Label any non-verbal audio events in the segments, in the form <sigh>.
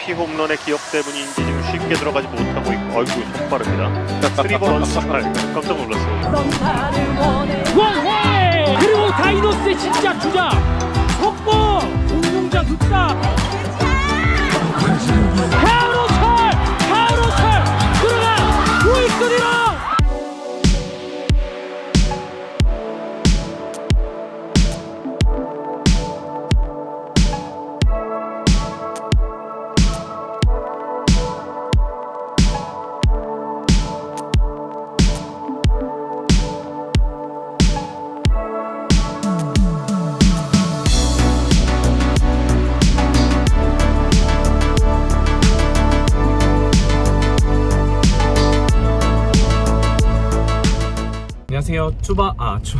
MVP 홈런의 기억 때문인지 지금 쉽게 들어가지 못하고 있고. 아이고 손 빠릅니다. 스리버 런스발. 깜짝 놀랐어요. 원회 그리고 다이노스의 진짜 주자. 속보! 공룡자. 눕다 안녕하세요. 추바 아 추.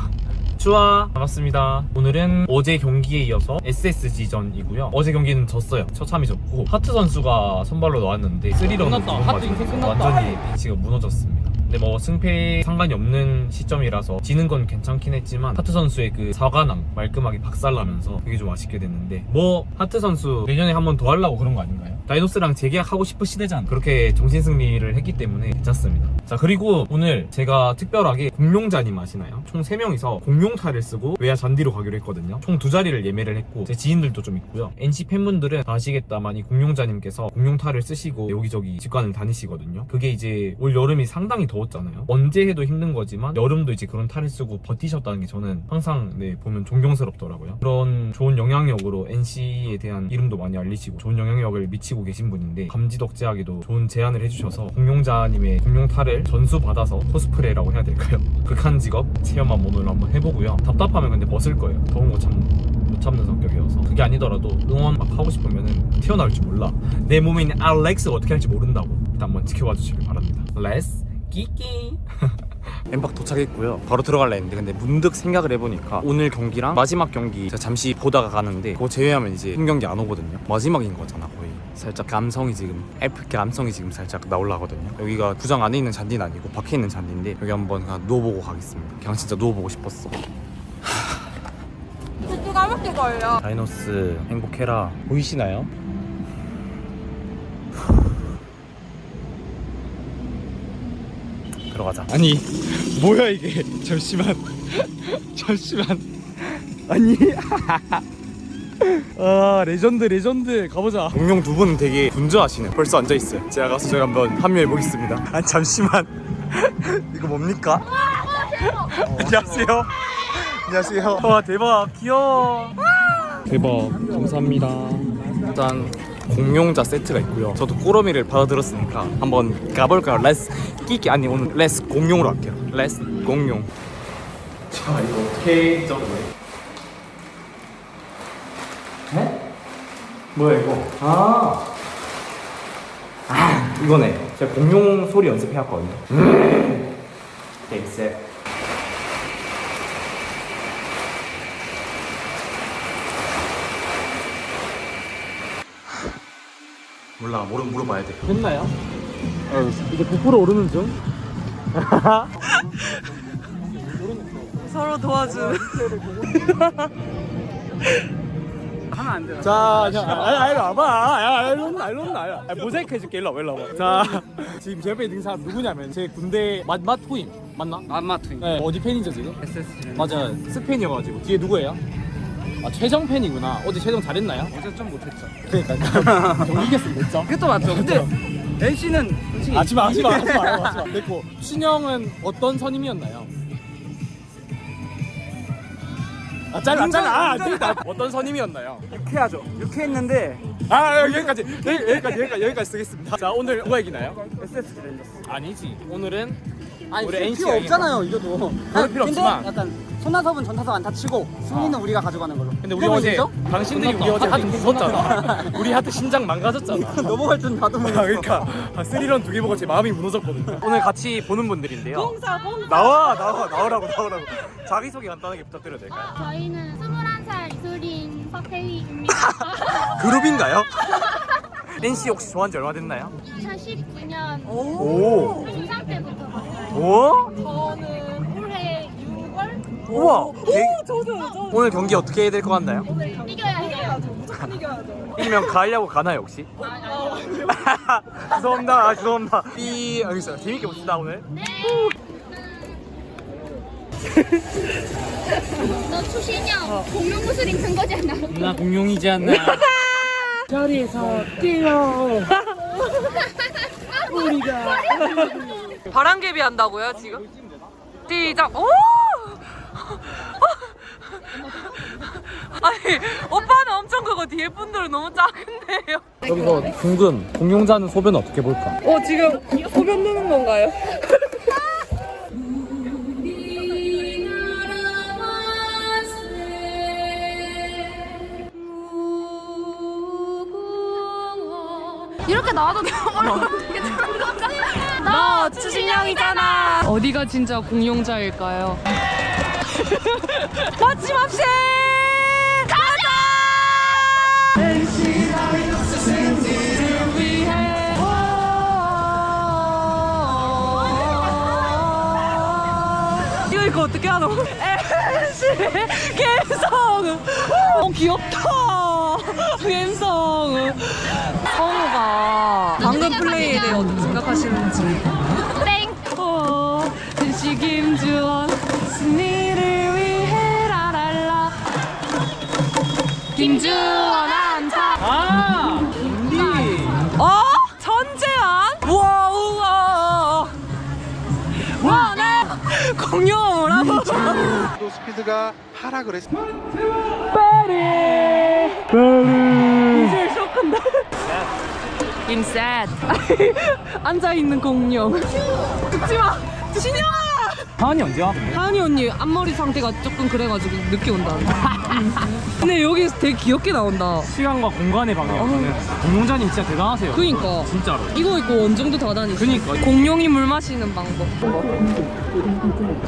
추아 반갑습니다. 오늘은 어제 경기에 이어서 SSG전이고요. 어제 경기는 졌어요. 처참히 졌고 하트 선수가 선발로 나왔는데 3런 끝났다. 하트 인생 끝났다. 완전히 지금 무너졌습니다. 근데 뭐 승패 상관이 없는 시점이라서 지는 건 괜찮긴 했지만 하트 선수의 그 사과남 말끔하게 박살나면서 그게 좀 아쉽게 됐는데 뭐 하트 선수 내년에 한 번 더 하려고 그런 거 아닌가요? 다이노스랑 재계약하고 싶으시대잖아. 그렇게 정신 승리를 했기 때문에 괜찮습니다. 자 그리고 오늘 제가 특별하게 공룡자님 아시나요? 총 3명이서 공룡타를 쓰고 외야 잔디로 가기로 했거든요. 총 두 자리를 예매를 했고 제 지인들도 좀 있고요. NC 팬분들은 다 아시겠다만 이 공룡자님께서 공룡타를 쓰시고 여기저기 직관을 다니시거든요. 그게 이제 올 여름이 상당히 더웠잖아요. 언제 해도 힘든 거지만 여름도 이제 그런 탈을 쓰고 버티셨다는 게 저는 항상 네 보면 존경스럽더라고요. 그런 좋은 영향력으로 NC에 대한 이름도 많이 알리시고 좋은 영향력을 미치고 계신 분인데 감지덕지하게도 좋은 제안을 해주셔서 공룡자님의 공룡탈을 전수 받아서 코스프레라고 해야 될까요? <laughs> 극한 직업 체험 한번 오늘 한번 해보고요. 답답하면 근데 벗을 거예요. 더운 거참못 참는 성격이어서 그게 아니더라도 응원 막 하고 싶으면은 튀어나올 줄 몰라. 내 몸에 있는 알렉스가 어떻게 할지 모른다고. 일단 한번 지켜봐 주시길 바랍니다. 렛츠 끼끼. <laughs> 엠박 도착했고요. 바로 들어갈라 했는데 근데 문득 생각을 해보니까 오늘 경기랑 마지막 경기 제가 잠시 보다가 가는데 그거 제외하면 이제 한 경기 안 오거든요. 마지막인 거잖아 거의. 살짝 감성이 지금 F 감성이 지금 살짝 나올라거든요. 여기가 구장 안에 있는 잔디는 아니고 밖에 있는 잔디인데 여기 한번 그냥 누워보고 가겠습니다. 그냥 진짜 누워보고 싶었어. 두 가볍게 걸려. 다이노스 행복해라 보이시나요? <laughs> 들어가자. 아니 뭐야 이게? <laughs> 잠시만. <laughs> 잠시만. 아니. <laughs> 아 레전드 레전드. 가보자. 공룡 두 분 되게 분주하시네 벌써 앉아있어요. 제가 가서 저희 한번 합류해 보겠습니다. 아 잠시만. 이거 뭡니까? 안녕하세요. 안녕하세요. 와 대박. 귀여워. 대박. 감사합니다. 일단 공룡자 세트가 있고요. 저도 꾸러미를 받아들었으니까 한번 가볼까요? 레스 끼끼 아니 오늘 레스 공룡으로 할게요. 레스 공룡. 자 이거 어떻게 적어요? 네? 뭐야 이거? 아, 아 이거네. 제가 공룡 소리 연습해왔거든요. 음. 엑셀 몰라 모르 물어봐야 돼. 됐나요? 이제 9% 오르는 중 서로 도와주. 하면 안 돼요 자, 자, 아니, 아니, 와봐. 야, 일로 온나, 일로. 야, 모자이크 해줄게. 일로 와봐, 일로 와봐. 자, 지금 제 옆에 있는 사람 누구냐면 제 군대 맛 맛 후임 맞나? 안마투인 네. 어디 팬이죠 지금? SSG는 맞아, 스팬이어가지고 뒤에 누구예요? 아 최정 팬이구나. 어제 최정 잘했나요? 어제 좀 못했죠 그러니까 좀 이겼으면 됐죠. <laughs> 그것도 맞죠 근데 NC는 솔직히 하지마, 하지마, 하지마, <laughs> 하지마. 됐고 신영은 어떤 선임이었나요? 아, 짧아, 짧아. 아, 됐다. 어떤 선임이었나요? 유쾌하죠 유쾌했는데 아 여기까지 여기, 여기까지 여기까지 여기까지 쓰겠습니다. 자 오늘 누가 이기나요? SSG 랜더스 아니지 오늘은 아니 우리 필요 NC가 없잖아요 이겨도 그럴 필요 근데 없지만. 약간 손나섭은 전타석 안 다치고 승리는 우리가 가져가는 걸로 근데 우리 어제 이기죠? 당신들이 우리 어제 하트 부쉈잖아. 우리 하트 심장 망가졌잖아. 넘어갈 줄 나도 아, 몰랐어 그러니까 아, 스리런 두 개 보고 제 마음이 무너졌거든요. 오늘 같이 보는 분들인데요. 봉사 봉사. 나와 나와 나오라고 나오라고. 자기 소개 간단하게 부탁드려도 될까요? 저희는 21살 이소린 서태희입니다. <laughs> 그룹인가요? NC 혹시 좋아한 지 얼마 됐나요? 2019년 오. 중3 때부터. 오? 저는 올해 6월 우와. 개- 저도 저 오늘 경기 어떻게 해야 될 것 같나요? 오늘 이겨야 해요. 무조건 이겨야죠. 이기면 가려고 가나요 혹시? 아니, 아니, <laughs> 죄송합니다 죄송합니다 삐 알겠어요 재밌게 봅시다 오늘 <laughs> 너 추신형 공룡 무술 입는 거지 않나? 나 공룡이지 않나 <laughs> 자리에서 뛰어 우리가 바람개비 한다고요 지금? 시작. 오! <laughs> 아니 오빠는 엄청 크고 뒤에 분들은 너무 작은데요. 여기서 궁금 공룡자는 소변 어떻게 볼까? 어 지금 소변 누는 건가요? 이렇게 나와도 되는 건가? 너 추신형이잖아. 어디가 진짜 공룡자일까요? <laughs> 마침없이 가자! 이거 이거 어떻게 하노? <laughs> NC 갬성! 어 귀엽다! 갬성! 성우가 방금 플레이에 대해 어떻게 생각하시는지 땡! 어, NC 김주원 승리를 위해 라랄라 김주원 스피드가 하락을 했습니다. 이제 쇼크인데 인셋 <laughs> 앉아 있는 공룡. <laughs> 죽지 마. 신영아 하은이 언제 와? 하은이 언니 앞머리 상태가 조금 그래가지고 늦게 온다. <laughs> 근데 여기 되게 귀엽게 나온다. 시간과 공간의 방향. 공룡자님 진짜 대단하세요. 그니까. 진짜로. 이거 입고 원정도 다 다니지 그니까. 공룡이 물 마시는 방법.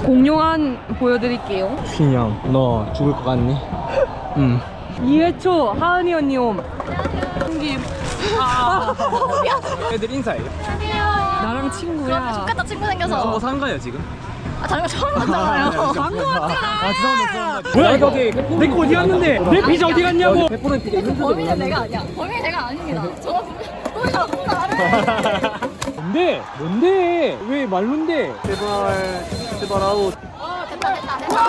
공룡한 보여드릴게요. 신영 너 죽을 것 같니? 응 2회초 하은이 언니 옴. 형님 <laughs> 애들 인사해. 나랑 친구야. 좋겠다 친구 어, 생겨서. 상가요 지금? 아 저희가 처음 봤잖아요. 방금 왔잖아 아 죄송합니다 뭐야 이거? 내거 어디 갔는데? 내 피자 어디 갔냐고. 범인은 내가 아니야. 범인은 제가 아닙니다. 저가 범인이라고 나를 뭔데? 뭔데? 왜 말론데? 제발 제발 아웃. 됐다 됐다 됐다.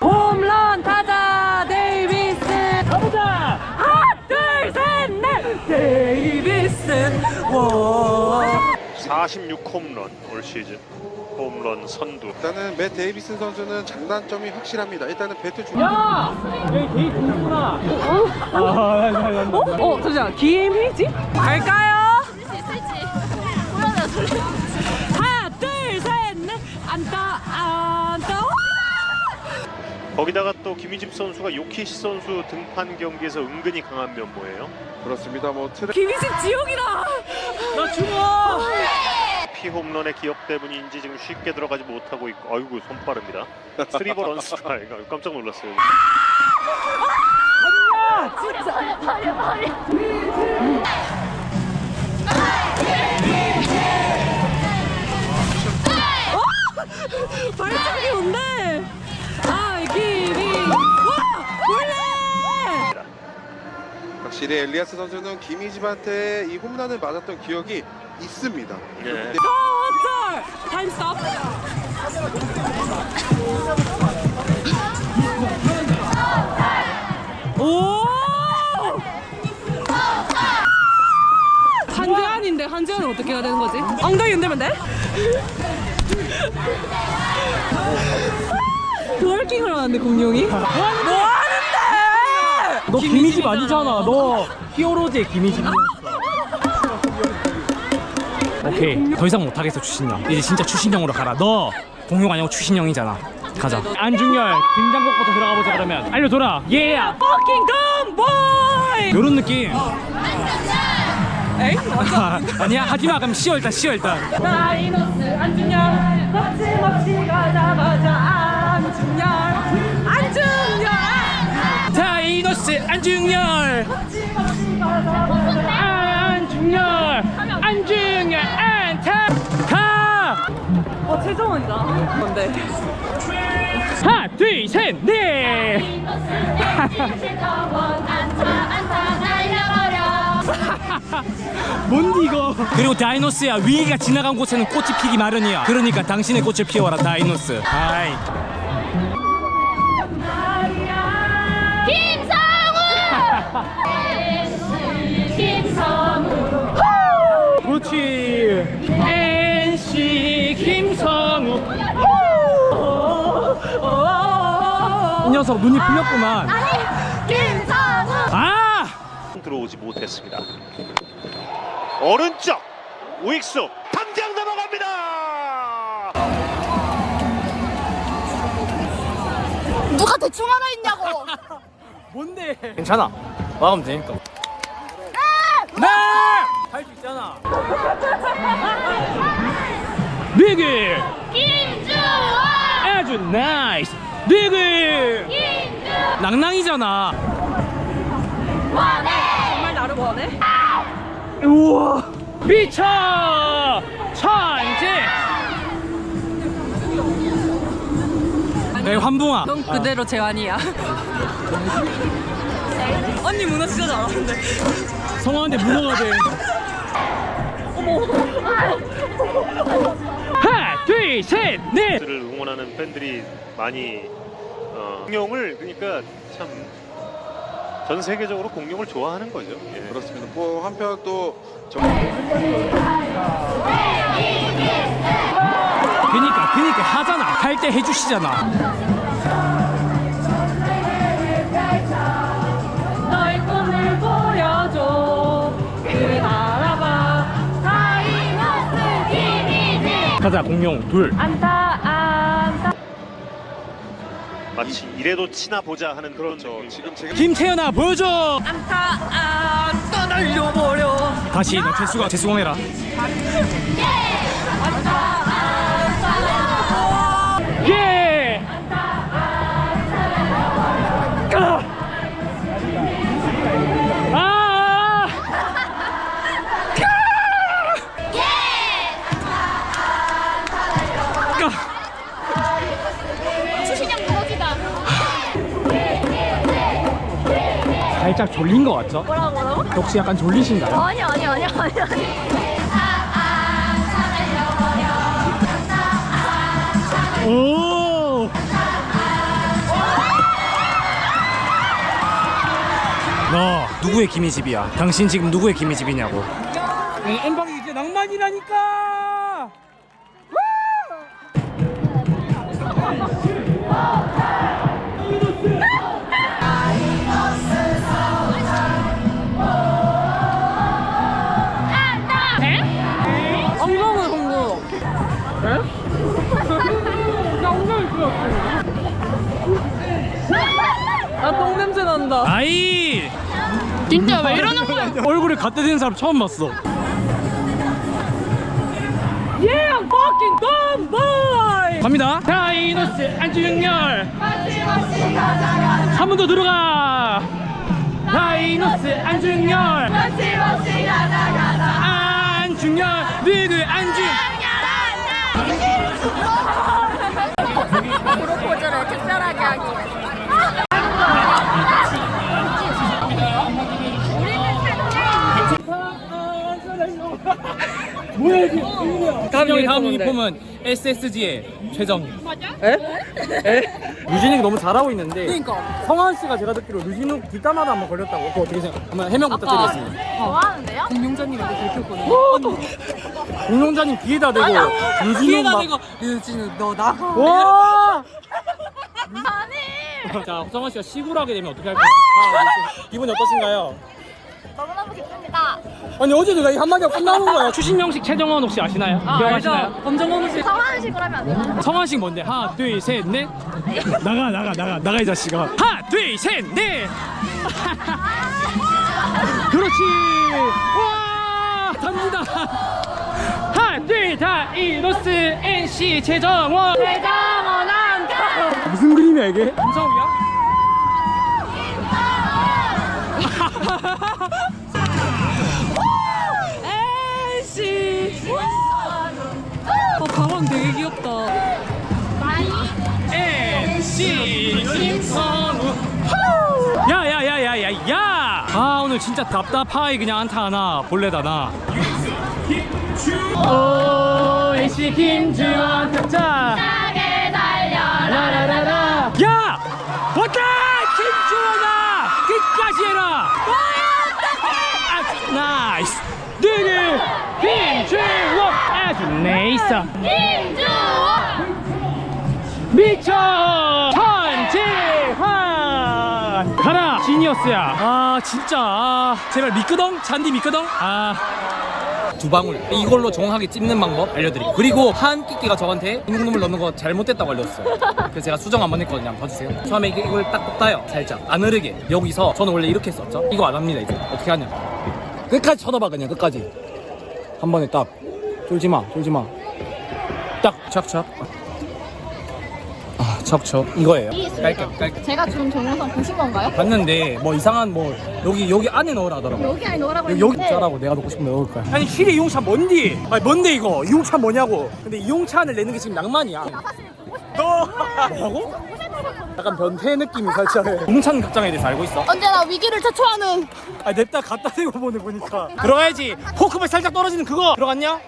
홈런 타자 데이비스. 가보자. 하나 둘셋넷. 데이비스. 와. 46홈런 올 시즌 홈런 선두 일단은 맷 데이비슨 선수는 장단점이 확실합니다. 일단은 배트 중. 야 여기 게이트 있구나 아 나, 나, 나, 나. 어, 잠시만. 갈까요? 돌릴 수 있을지 하나, 둘, 셋, 넷. 안다, 안다. 거기다가 또 김희집 선수가 요키시 선수 등판 경기에서 은근히 강한 면모예요 그렇습니다. 뭐 트랙 김희집 지옥이다. 나 죽어 피홈런의 기억 때문인지 지금 쉽게 들어가지 못하고 있고. 아이고 손 빠릅니다. 스리버 <laughs> 런스트라이크. 깜짝 놀랐어요. 발작이 온대. 아, 김희. 와, 원래. 확실히 엘리아스 선수는 김희집한테 이 홈런을 맞았던 기억이 있습니다. 네. 타임 스톱. 오! 한재환인데 한재환은 어떻게 해야 되는 거지? 엉덩이 흔들면 돼? 트월킹을 하는데 공룡이? 뭐? 너 김희집 아니잖아. 너 히어로즈의 김희집이었어. 오케이. 더 이상 못하겠어 추신형. 이제 진짜 추신형으로 가라. 너 공룡 아니고 추신형이잖아. 가자. 안중열 등장곡부터 들어가 보자 그러면. 알려줘라. 예 yeah. Fucking dumb boy! 요런 느낌. 에이? <laughs> 아니야 하지마. 그럼 쉬어 일단 쉬어 일단. 다이노스 안중열. 거침없이 가자 가자 다이노스 안중열. 안중열. 안중열. 안타 가어 최정원이다. 뭔데? 하나 둘셋넷. <laughs> 뭔디 이거? 그리고 다이노스야 위기가 지나간 곳에는 꽃이 피기 마련이야. 그러니까 당신의 꽃을 피워라 다이노스. 아이 녀석 눈이 풀렸구만 김성우! 아 들어오지 못했습니다. 오른쪽 우익수 당장 넘어갑니다. 누가 대충 하나 있냐고! <laughs> 뭔데 괜찮아 막으면 되니까 네! 할수 있잖아 <laughs> 리그 김주원! 아주 나이스 리그 김주원! 낭낭이잖아 원해! 정말 나를 원해? 우와 미쳐 천재 네 환붕아 넌 그대로 재환이야. <laughs> 언니 문어 진짜 잘하는데. 성화한테 문어가 돼 하나 둘셋넷 를 응원하는 팬들이 많이 어, 공룡을 그러니까 참 전 세계적으로 공룡을 좋아하는 거죠. 예. 그렇습니다. 뭐 한편 또 정... 그니까 그니까 하잖아 할 때 해주시잖아 너의 꿈을 보여줘. 그래 알아봐. 다이너스 김희진! 가자 공룡 둘 안타. 마치 이래도 치나 보자 하는 그런 저 느낌. 지금 제가 김태현아 보여줘 안타 아 떠날려버려. 다시 너 재수가 재수공해라 <laughs> 살짝 졸린 것 같죠? 뭐라고, 뭐라고? 혹시 약간 졸리신가요? 아니, 아니, 아니, 아니, 아니. 오! 너 누구의 김희집이야? 당신 지금 누구의 김희집이냐고? 엠방이 이제 낭만이라니까! 진짜 왜 이러는 거야? 얼굴에 갖다 대는 사람 처음 봤어. Yeah, fucking tomboy. 갑니다. 다이노스 안중열. 한 번 더 들어가. 다이노스 안중열. 안중열 리그 안중. 프로포즈를 <laughs> 특별하게 하기 다음 형 다음 유니폼은 SSG의 최정. 맞아? 에? 에? 류진욱이 너무 잘하고 있는데. 그러니까. 성환 씨가 제가 듣기로 류진욱 뒷담화도 한번 걸렸다고. 그거 어떻게 생각? 한번 해명 부탁드리겠습니다. 좋아하는데요? 공룡자님한테 들켰거든. 공룡자님 뒤에다 대고 류진욱 뒤에다 막. 대고 유진우 너 나가. 와! 아니! 자, 성환 씨가 시구하게 되면 어떻게 할까요? 아, 기분이 어떠신가요? 너무너무 기쁩니다. 아니 어제도 나이 한마디가 끝나는 거야. 추신명식 최정원 혹시 아시나요? 기억하시나요? 검정고무 씨. 성환식으로 하면 안 되나요? 성환식 뭔데? 하나, 둘, 셋, 넷. 나가, 나가, 나가, 나가 이 자식아. 하나, 둘, 셋, 넷. <laughs> 그렇지. 와, 갑니다. 하나, 둘, 다 이노스 NC 최정원. 안타! 무슨 그림이야 이게? 김성우야? 에이씨. 어 가방 되게 귀엽다. NC 김성우. 야야야야야야. 아 오늘 진짜 답답하게 그냥 안타 하나 볼래다 나. 오 NC 김주원 자. 라라라라. 야 왔다 김주원아 끝까지 해라. 아, 나이스. 네네 김주원 아주 네이스. 미쳐 천재환. 가라 지니어스야. 아 진짜. 아, 제발 미끄덩? 잔디 미끄덩? 아. 두 방울 이걸로 정확하게 찝는 방법 알려드릴게요. 그리고 한 끼끼가 저한테 인공눈물 넣는 거 잘못됐다고 알려줬어요. 그래서 제가 수정 한번 했거든요. 한번 봐주세요. 처음에 이걸 딱 따요. 살짝. 안 흐르게. 여기서 저는 원래 이렇게 했었죠. 이거 안 합니다 이제. 어떻게 하냐 끝까지 쳐다봐 그냥 끝까지 한 번에 딱 쫄지마 쫄지마 딱 척척 아 척척 이거예요 깔끔 깔끔 제가 준 동영상 보신 건가요? 봤는데 뭐 이상한 뭐 여기 여기 안에 넣으라 하더라고 여기 안에 넣으라고 여기, 여기 했는데 짜라고 내가 넣고 싶으면 넣을 거야. 아니 실내 이용차 뭔디? 아니 뭔데 이거? 이용차 뭐냐고? 근데 이용차를 내는 게 지금 낭만이야. 너 <laughs> 뭐라고? 약간 변태 느낌이 살짝. 이용차는 각장에 대해서 알고 있어? 언제나 위기를 초초하는 아 냅다 갖다 대고 보내 보니까. 들어가야지. 포크볼 살짝 떨어지는 그거 들어갔냐?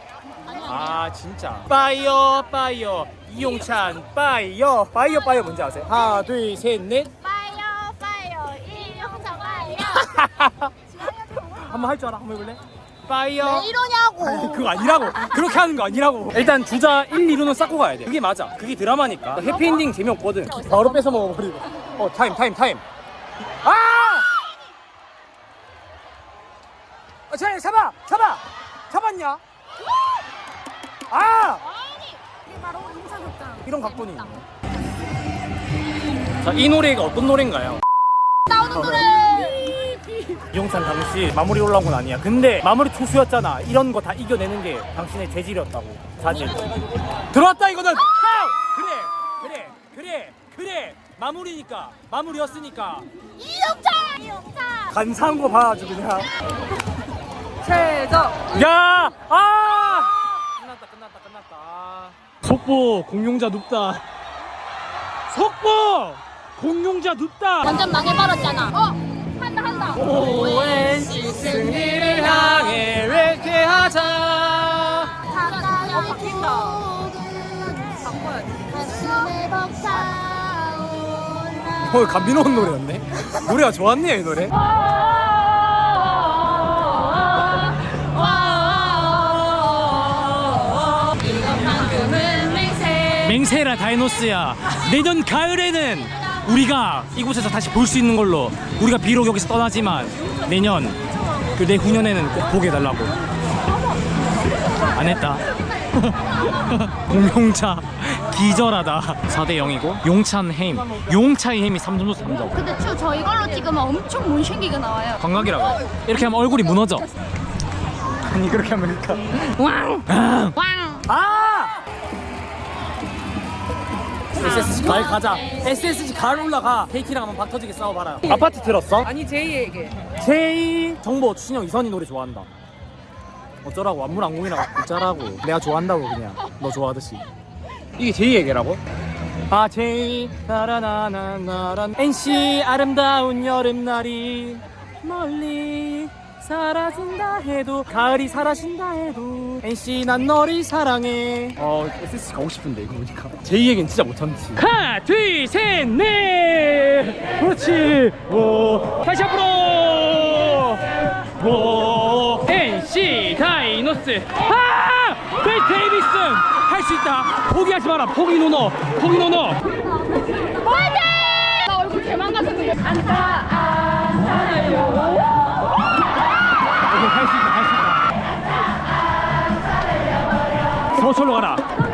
아 진짜. 빠이어 빠이어 이용찬 빠이어 빠이어 빠이어 뭔지 아세요? 하나 둘셋 넷. 파이어 파이어 이영자 파이어 <laughs> 한번 할 줄 알아? 한번 해볼래? 빠이어. 왜 이러냐고. 아니, 그거 아니라고. 그렇게 하는 거 아니라고. 일단 주자 1, 2루는 쌓고 가야 돼. 그게 맞아. 그게 드라마니까. 해피엔딩 재미없거든. 바로 뺏어 먹어버리고. 어 타임 타임 타임. 아! 아 자, 잡아! 잡아! 잡았냐? 아! 이게 바로 인사극장 이런 각본이 자이 노래가 어떤 노래인가요? 나오는 노래 이용찬 당시 마무리 올라온 건 아니야. 근데 마무리 투수였잖아. 이런 거 다 이겨내는 게 당신의 재질이었다고. 자질. 들어왔다 이거는. 하우! 그래, 그래, 그래, 그래. 마무리니까 마무리였으니까 이영자 이영자 간사한 거 봐, 아주 그냥. <laughs> 최저 야, 아! 끝났다, 끝났다, 끝났다. 아. 속보 공룡자 눕다. 속보 공룡자 눕다. 완전 망해버렸잖아 어 ONC 승리를 향해 외쾌하자. 바뀐다 가슴에 어, 감미로운 노래였네. 노래가 좋았네, 이 노래. 이것만큼은 맹세 맹세라 다이노스야 내년 가을에는 우리가 이곳에서 다시 볼 수 있는 걸로 우리가 비록 여기서 떠나지만 내년 그 내후년에는 꼭 보게 해달라고. 안 했다. <laughs> 공용차 기절하다. 4대 0이고 용찬 해임. 용차의 해임이 3점수 3점. 근데 추, 저 이걸로 찍으면 엄청 못생기게 나와요. 광각이라고 해. 이렇게 하면 얼굴이 무너져. 아니, 그렇게 하면 그러니까. 왕! 아! SSG 가을 가자. SSG 가을 올라가. KT랑 한번 박 터지게 싸워봐라. 아파트 들었어? 아니 제이에게 제이 정보 추신형 이선희 노래 좋아한다. 어쩌라고 안물안공이라고 어쩌라고 내가 좋아한다고 그냥 너 좋아하듯이 이게 제이 얘기라고? 아 제이 나라나나나란 NC 아름다운 여름날이 멀리 사라진다 해도 가을이 사라진다 해도 NC 난 너를 사랑해. 어 SSG 가고 싶은데 이거 보니까. 제이 얘기는 진짜 못 참지. 하나 둘셋넷! 그렇지. 오 다시 앞으로! 오 NC 다이노스. 아! 벨 데이비슨! 할 수 있다. 포기하지 마라. 포기 노노. 포기 노노. 나 얼굴 개망 같은데 오케이 있다 서철로 가라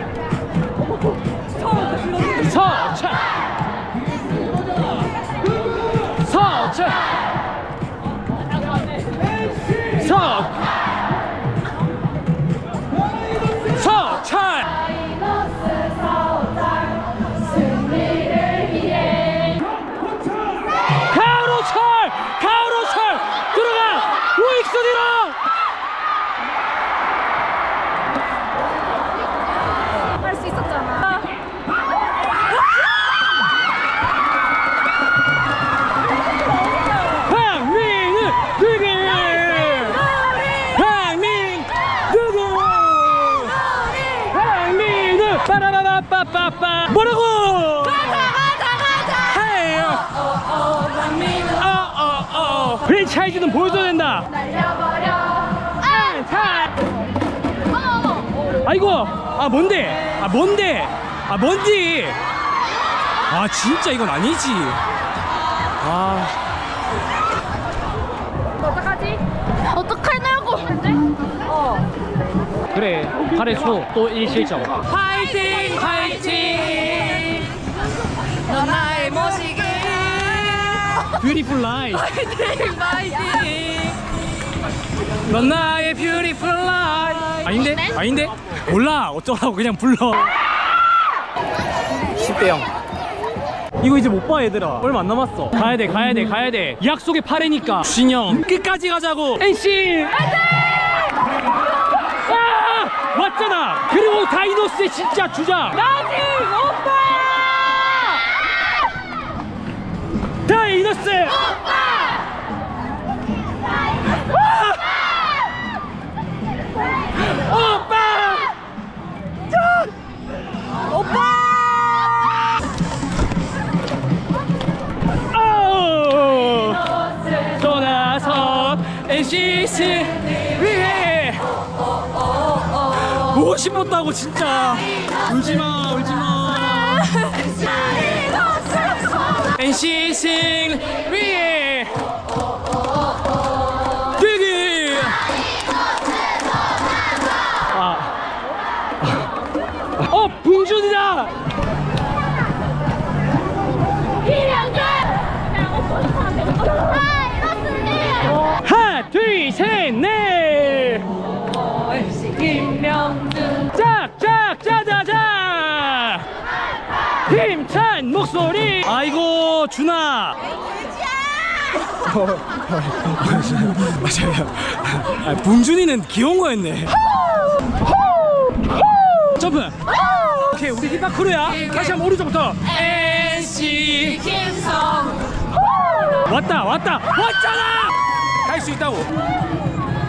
프랜차이즈는 보여줘야 된다. 날려버려 안타 아이고 아 뭔데? 아 뭔데? 아 뭔지? 아 진짜 이건 아니지. 아. 어떡하지? 어떡하냐고. 그래 8회 초또 1실점. 파이팅 파이팅 뷰티풀 라이프 파이팅 파이팅 넌 나의 뷰티풀 라이프 아닌데? 아닌데? 몰라. 어쩌라고 그냥 불러. 10대 0 이거 이제 못 봐 얘들아. 얼마 안 남았어. 가야 돼 가야 돼 가야 돼. 약속의 8회니까. 주신형 끝까지 가자고. NC 아! 왔잖아. 그리고 다이노스의 진짜 주장 나지! 오빠 떠나서 NCC 위해! 보고 싶었다고 진짜. 울지마 울지마 NCC 위해 되 준아. 맞아요. 아, 봉준이는 귀여운 거였네. 점프. 오케이, 우리 힙합 크루야. 다시 한번 오른쪽부터. NC 김성 왔다, 왔다, 왔잖아. 할수 있다고.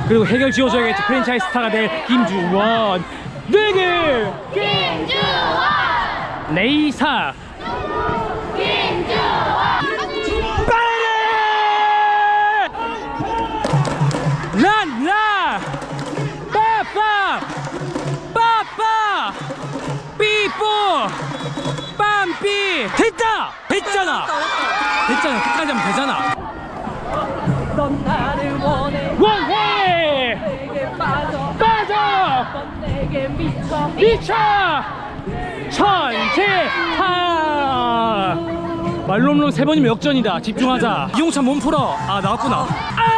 그리고 해결 지어줘야겠지. 프랜차이즈 스타가 될 김주원. 네개. 김주원. 레이사. 됐다! 됐잖아! 됐잖아. 끝까지 하면 되잖아. 넌 나를 원해 원해! 내게 빠져 빠져! 넌 내게 미쳐 미쳐! 천재파! 말롬롬 세 번이면 역전이다. 집중하자. 이용찬 몸 풀어. 아, 나왔구나. 안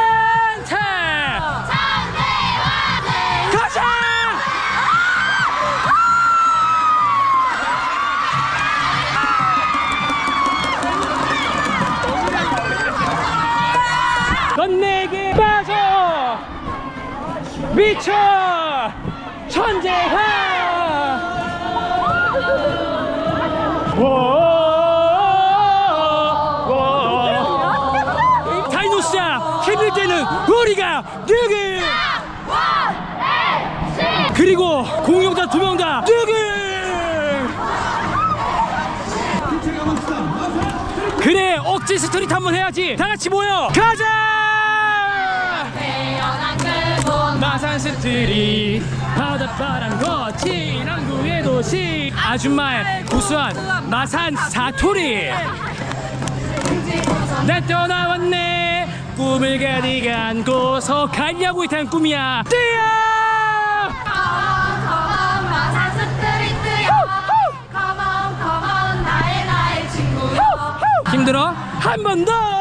미쳐! 천재하! 와! 다이노스야! 힘들 때는 우리가 누구! 그리고 공룡자 두 명 다 누구! 그래 억지 스트릿 한번 해야지 다 같이 모여 가자! 마산 스트릿 바닷바람 거친 항구의 도시 아줌마의 구수한 마산 사투리 나 떠나왔네 꿈을 가득 안고서 가려고 했던 꿈이야 뛰어 마산 스트리트요. Come on, come on, 나의 나의 친구요. 힘들어? 한 번 더!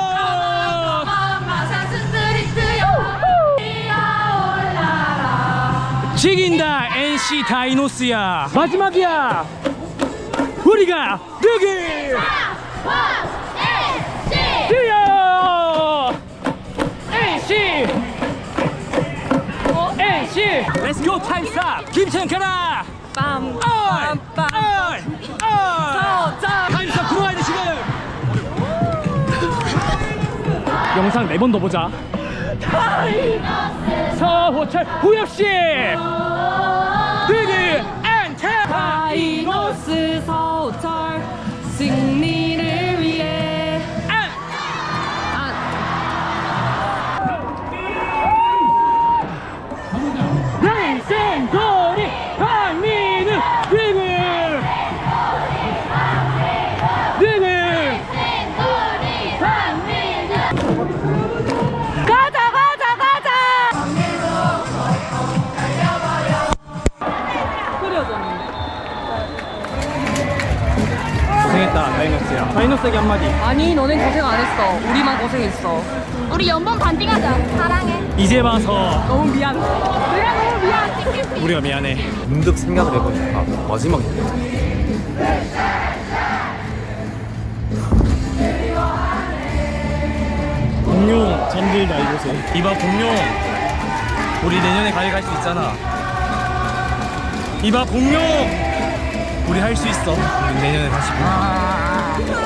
지긴다 NC 다이노스야. 마지막이야. 우리가 누구? 뛰어! NC NC Let's go 타임 스탑 김천 가라. 빰 어이 어이 타임 스탑 들어와야 돼 지금. 영상 네 번 더 보자. 서호철 후엽씨 드니 엔테 다이노스 서울 다이노스에게 한마디. 아니 너넨 고생 안 했어. 우리만 고생했어. 우리 연봉 반띵하자. 사랑해. 이제 봐서. 너무 미안. 내가 너무 미안. 우리가 미안해. 문득 생각을 해보니까 마지막에 공룡 잠들다 이곳에. 이봐 공룡. 우리 내년에 가게 갈 수 있잖아. 이봐 공룡. 우리 할 수 있어. 우리 내년에 다시. 보자